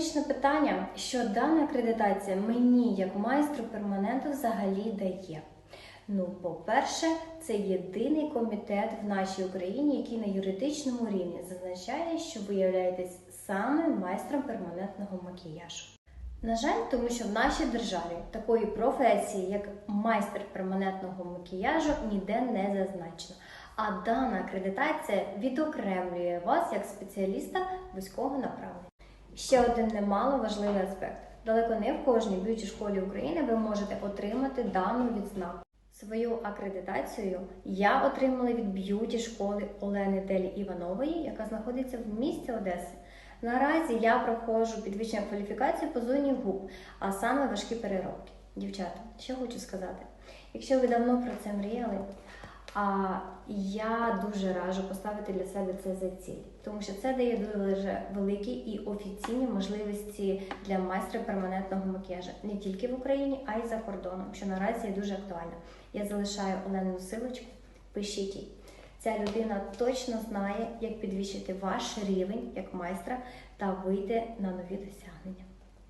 риторичне питання, що дана акредитація мені, як майстру перманенту, взагалі дає. Ну, по-перше, це єдиний комітет в нашій Україні, який на юридичному рівні зазначає, що ви являєтесь саме майстром перманентного макіяжу. На жаль, тому що в нашій державі такої професії, як майстер перманентного макіяжу, ніде не зазначено. А дана акредитація відокремлює вас як спеціаліста вузького направлення. Ще один немало важливий аспект. Далеко не в кожній б'юті школі України ви можете отримати дану відзнаку. Свою акредитацію я отримала від б'юті школи Олени Делі Іванової, яка знаходиться в місті Одеси. Наразі я проходжу підвищення кваліфікації по зоні губ, а саме важкі переробки. Дівчата, що хочу сказати, якщо ви давно про це мріяли, я дуже раджу поставити для себе це за ціль, тому що це дає дуже великі і офіційні можливості для майстра перманентного макіяжу не тільки в Україні, а й за кордоном, що наразі є дуже актуально. Я залишаю Оленину силочку, пишіть їй. Ця людина точно знає, як підвищити ваш рівень як майстра та вийти на нові досягнення.